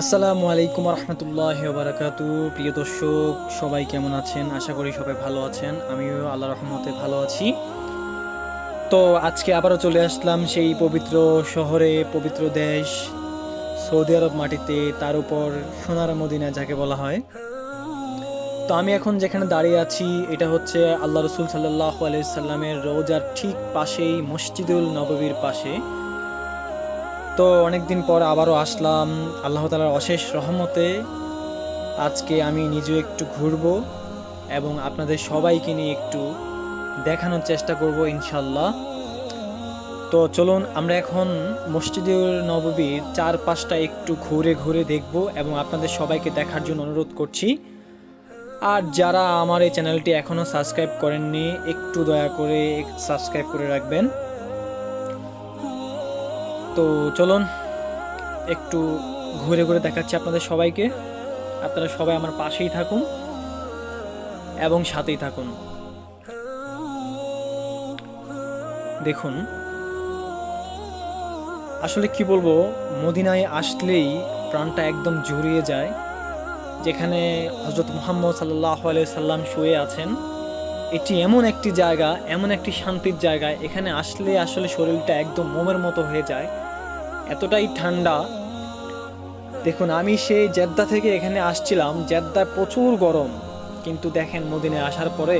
আসসালামু আলাইকুম রহমতুল্লাহ বারাকাতু প্রিয় দর্শক, সবাই কেমন আছেন? আশা করি সবাই ভালো আছেন। আমিও আল্লাহ রহমতে ভালো আছি। তো আজকে আবারও চলে আসলাম সেই পবিত্র শহরে, পবিত্র দেশ সৌদি আরব মাটিতে, তার উপর সোনার মদিনা যাকে বলা হয়। তো আমি এখন যেখানে দাঁড়িয়ে আছি, এটা হচ্ছে আল্লাহ রসুল সাল্লাহ আলাইসাল্লামের রোজার ঠিক পাশেই মসজিদুল নববীর পাশে। তো অনেকদিন পর আবারও আসলাম আল্লাহ তালার অশেষ রহমতে। আজকে আমি নিজেও একটু ঘুরবো এবং আপনাদের সবাইকে নিয়ে একটু দেখানোর চেষ্টা করব ইনশাল্লাহ তো চলুন আমরা এখন মসজিদুল নববীর চার পাঁচটা একটু ঘুরে ঘুরে দেখব এবং আপনাদের সবাইকে দেখার জন্য অনুরোধ করছি। আর যারা আমার এই চ্যানেলটি এখনও সাবস্ক্রাইব করেননি, একটু দয়া করে সাবস্ক্রাইব করে রাখবেন। তো চলুন, একটু ঘুরে ঘুরে দেখাচ্ছি আপনাদের সবাইকে। আপনারা সবাই আমার পাশেই থাকুন এবং সাথেই থাকুন। দেখুন, আসলে কি বলব, মদিনায় আসলেই প্রাণটা একদম জড়িয়ে যায়। যেখানে হজরত মোহাম্মদ সাল্লাহ সাল্লাম শুয়ে আছেন, এটি এমন একটি জায়গা, এমন একটি শান্তির জায়গা। এখানে আসলে আসলে শরীরটা একদম মোমের মতো হয়ে যায়। এতটাই ঠান্ডা। দেখুন, আমি সেই জেদ্দা থেকে এখানে আসছিলাম, জেদ্দায় প্রচুর গরম। কিন্তু দেখেন মদিনে আসার পরে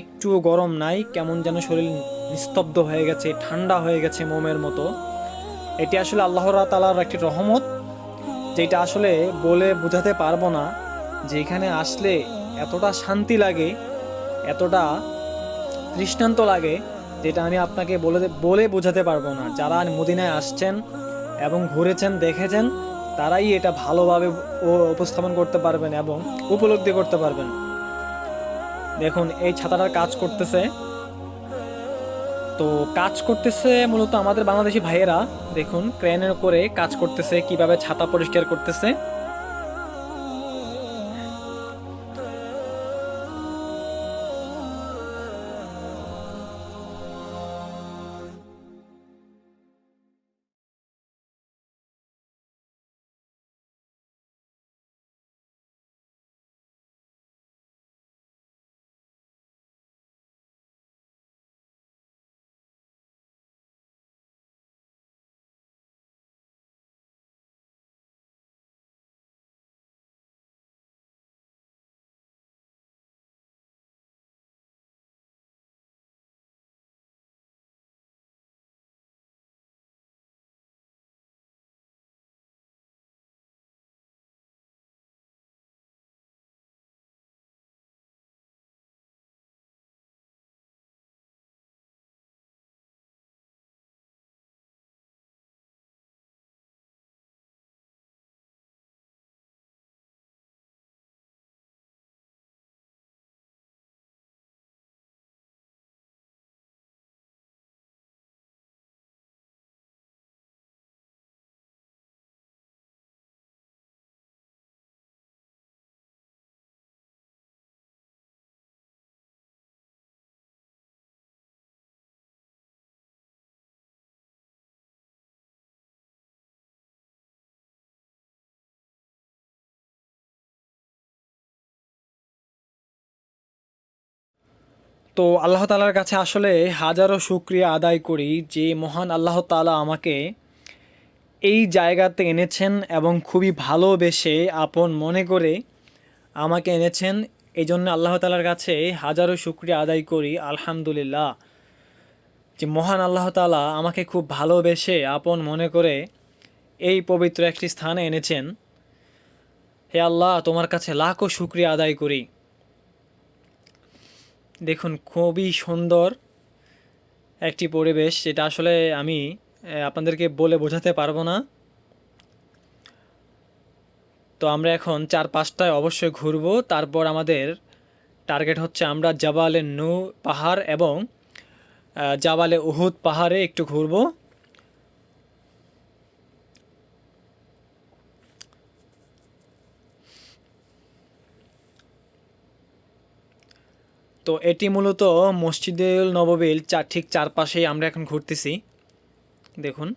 একটুও গরম নাই, কেমন যেন শরীর নিস্তব্ধ হয়ে গেছে, ঠান্ডা হয়ে গেছে মোমের মতো। এটি আসলে আল্লাহ তালার একটি রহমত, যেটা আসলে বলে বোঝাতে পারব না যে এখানে আসলে এতটা শান্তি লাগে, এতটা দৃষ্টান্ত লাগে যেটা আমি আপনাকে বলে বলে বোঝাতে পারব না। যারা মদিনায় আসছেন এবং ঘুরেছেন, দেখেছেন, তারাই এটা ভালোভাবে উপস্থাপন করতে পারবেন এবং উপলব্ধি করতে পারবেন। দেখুন, এই ছাতাটার কাজ করতেছে। তো কাজ করতেছে মূলত আমাদের বাংলাদেশি ভাইয়েরা। দেখুন, ক্রেনের করে কাজ করতেছে, কীভাবে ছাতা পরিষ্কার করতেছে। তো আল্লাহ তালার কাছে আসলে হাজারো শুক্রিয়া আদায় করি যে মহান আল্লাহ তালা আমাকে এই জায়গাতে এনেছেন এবং খুবই ভালোবেসে আপন মনে করে আমাকে এনেছেন। এই জন্য আল্লাহ তালার কাছে হাজারো শুক্রিয়া আদায় করি, আলহামদুলিল্লাহ। যে মহান আল্লাহ তালা আমাকে খুব ভালোবেসে আপন মনে করে এই পবিত্র একটি স্থানে এনেছেন। হে আল্লাহ, তোমার কাছে লাখো শুক্রিয়া আদায় করি। দেখুন, খুবই সুন্দর একটি পরিবেশ। যেটা আসলে আমি আপনাদেরকে বলে বোঝাতে পারব না। তো আমরা এখন চার পাঁচটায় অবশ্যই ঘুরবো। তারপর আমাদের টার্গেট হচ্ছে আমরা জাবালে নু পাহাড় এবং জাবালে উহুদ পাহাড়ে একটু ঘুরবো। তো এটি মূলত মসজিদুল নববীর চার ঠিক চারপাশেই আমরা এখন ঘুরতেছি। দেখুন।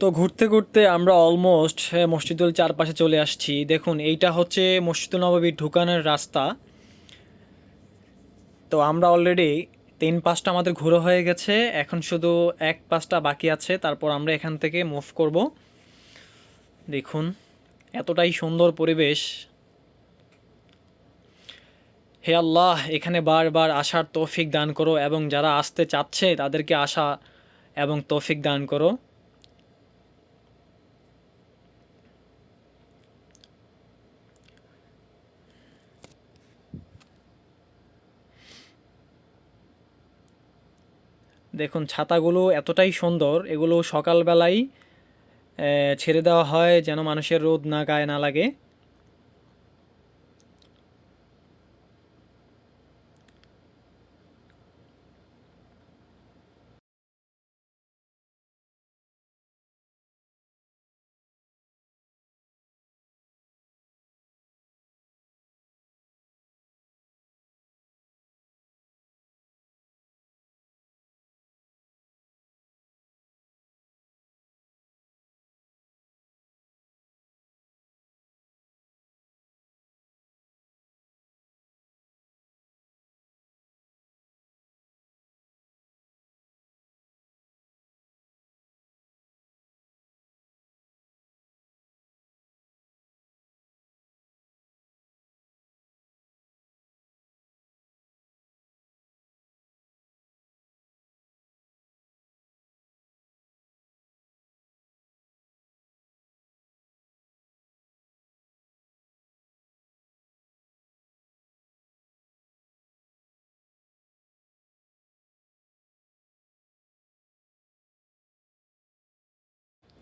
তো ঘুরতে ঘুরতে আমরা অলমোস্ট মসজিদুল চারপাশে চলে আসছি। দেখুন, এইটা হচ্ছে মসজিদুল নবাবীর ঢুকানোর রাস্তা। তো আমরা অলরেডি তিন পাঁচটা আমাদের ঘুরো হয়ে গেছে। এখন শুধু এক পাঁচটা বাকি আছে। তারপর আমরা এখান থেকে মুভ করব। দেখুন, এতটাই সুন্দর পরিবেশ। হে আল্লাহ, এখানে বারবার আসার তৌফিক দান করো এবং যারা আসতে চাচ্ছে তাদেরকে আসা এবং তৌফিক দান করো। দেখুন, ছাতাগুলো এতটাই সুন্দর, এগুলো সকালবেলাই ছেড়ে দেওয়া হয় যেন মানুষের রোদ না গায়ে না লাগে।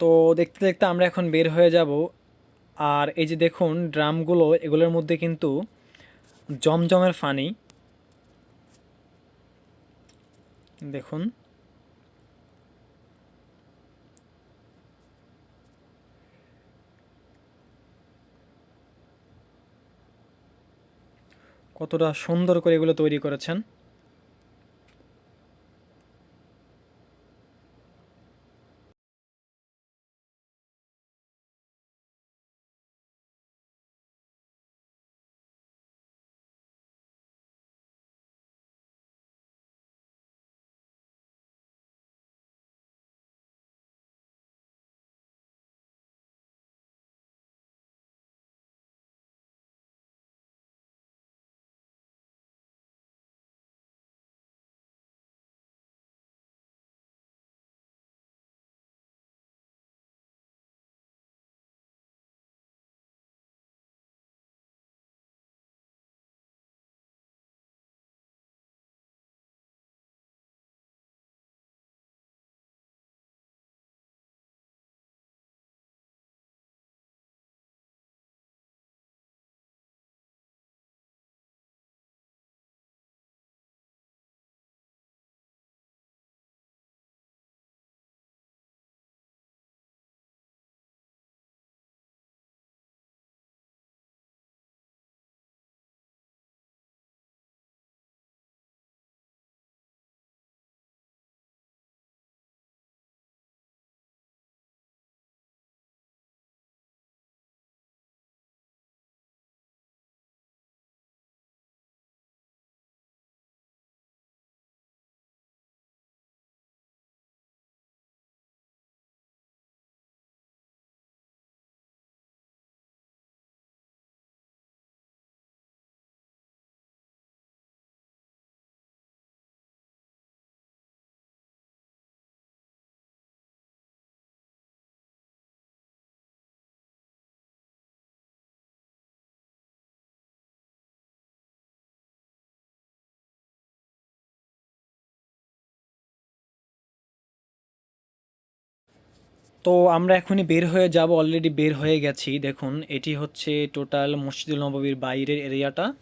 তো দেখতে দেখতে আমরা এখন বের হয়ে যাব। আর এই যে দেখুন, ড্রামগুলো, এগুলোর মধ্যে কিন্তু জমজমের ফানি। দেখুন। কতটা সুন্দর করে এগুলো তৈরি করেছেন। তো আমরা এখনই বের হয়ে যাব অলরেডি বের হয়ে গেছি। দেখুন, এটি হচ্ছে টোটাল মসজিদুল নববীর বাইরের এরিয়াটা।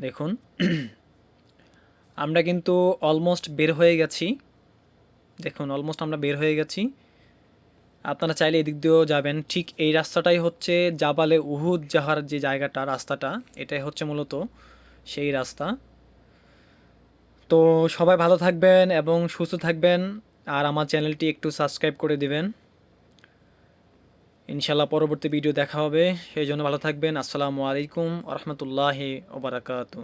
দেখুন, আমরা কিন্তু অলমোস্ট বের হয়ে গেছি। দেখুন অলমোস্ট আমরা বের হয়ে গেছি। আপনারা চাইলে এদিক দিয়েও যাবেন। ঠিক এই রাস্তাটাই হচ্ছে জাবালে উহুদ জাহার যে জায়গাটা, রাস্তাটা, এটাই হচ্ছে মূলত সেই রাস্তা। তো সবাই ভালো থাকবেন এবং সুস্থ থাকবেন। আর আমার চ্যানেলটি একটু সাবস্ক্রাইব করে দিবেন। ইনশাল্লাহ পরবর্তী ভিডিও দেখা হবে। সেই জন্য ভালো থাকবেন। আসসালামু আলাইকুম রহমতুল্লাহি ওবরাকাতু